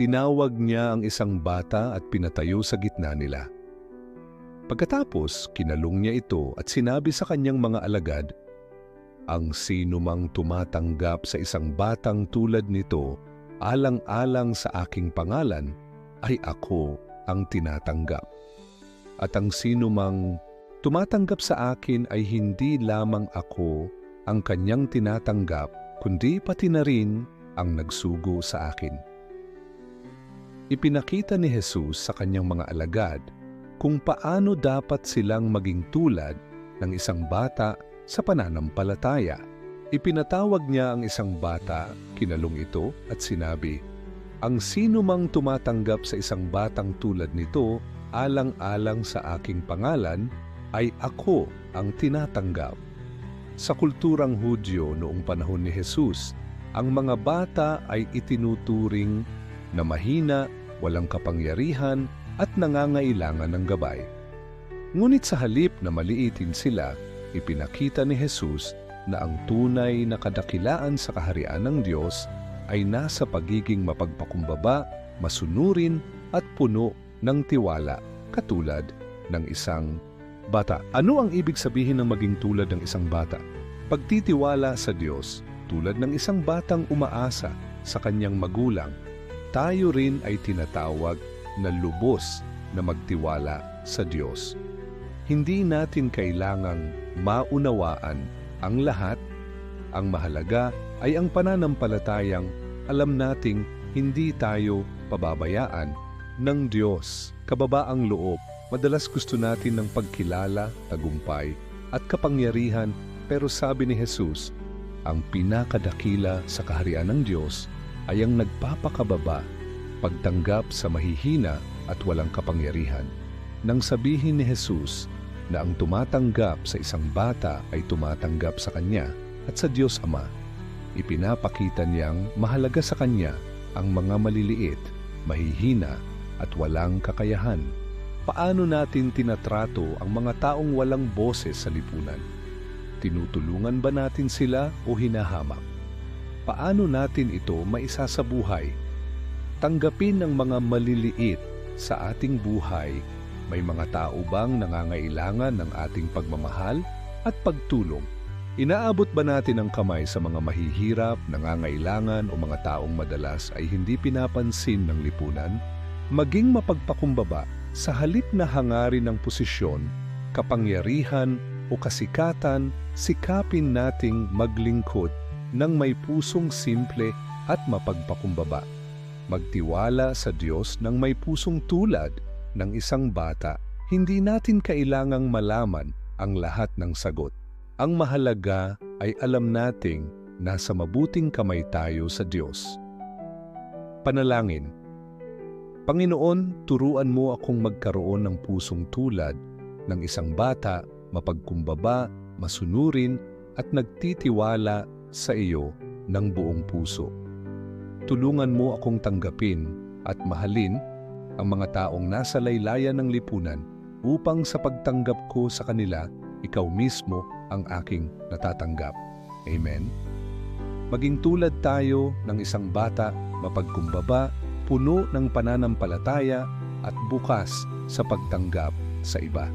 tinawag niya ang isang bata at pinatayo sa gitna nila. Pagkatapos, kinalong niya ito at sinabi sa kanyang mga alagad, Ang sino mang tumatanggap sa isang batang tulad nito, alang-alang sa aking pangalan, ay ako ang tinatanggap. At ang sino mang tumatanggap sa akin ay hindi lamang ako ang kanyang tinatanggap, kundi pati na rin ang nagsugo sa akin. Ipinakita ni Jesus sa kanyang mga alagad kung paano dapat silang maging tulad ng isang bata sa pananampalataya. Ipinatawag niya ang isang bata, kinalong ito at sinabi, Ang sino mang tumatanggap sa isang batang tulad nito, alang-alang sa aking pangalan, ay ako ang tinatanggap. Sa kulturang Hudyo noong panahon ni Jesus, ang mga bata ay itinuturing na mahina, walang kapangyarihan at nangangailangan ng gabay. Ngunit sa halip na maliitin sila, ipinakita ni Jesus na ang tunay na kadakilaan sa kaharian ng Diyos ay nasa pagiging mapagpakumbaba, masunurin at puno ng tiwala katulad ng isang bata. Ano ang ibig sabihin ng maging tulad ng isang bata? Pagtitiwala sa Diyos tulad ng isang batang umaasa sa kanyang magulang, tayo rin ay tinatawag na lubos na magtiwala sa Diyos. Hindi natin kailangang maunawaan ang lahat. Ang mahalaga ay ang pananampalatayang alam nating hindi tayo pababayaan ng Diyos. Kababaang loob, madalas gusto natin ng pagkilala, tagumpay, at kapangyarihan pero sabi ni Jesus, ang pinakadakila sa kaharian ng Diyos ay ang nagpapakababa, pagtanggap sa mahihina at walang kapangyarihan. Nang sabihin ni Jesus na ang tumatanggap sa isang bata ay tumatanggap sa Kanya at sa Diyos Ama, ipinapakita niyang mahalaga sa Kanya ang mga maliliit, mahihina at walang kakayahan. Paano natin tinatrato ang mga taong walang boses sa lipunan? Tinutulungan ba natin sila o hinahamak? Paano natin ito maisasabuhay? Tanggapin ang mga maliliit sa ating buhay. May mga tao bang nangangailangan ng ating pagmamahal at pagtulong? Inaabot ba natin ang kamay sa mga mahihirap, nangangailangan o mga taong madalas ay hindi pinapansin ng lipunan? Maging mapagpakumbaba sa halip na hangarin ng posisyon, kapangyarihan o kasikatan, sikapin nating maglingkod ng may pusong simple at mapagpakumbaba. Magtiwala sa Diyos ng may pusong tulad ng isang bata, hindi natin kailangang malaman ang lahat ng sagot. Ang mahalaga ay alam nating nasa mabuting kamay tayo sa Diyos. Panalangin Panginoon, turuan mo akong magkaroon ng pusong tulad ng isang bata, mapagkumbaba, masunurin at nagtitiwala sa iyo ng buong puso. Tulungan mo akong tanggapin at mahalin ang mga taong nasa laylayan ng lipunan upang sa pagtanggap ko sa kanila, ikaw mismo ang aking natatanggap. Amen. Maging tulad tayo ng isang bata, mapagkumbaba, puno ng pananampalataya at bukas sa pagtanggap sa iba.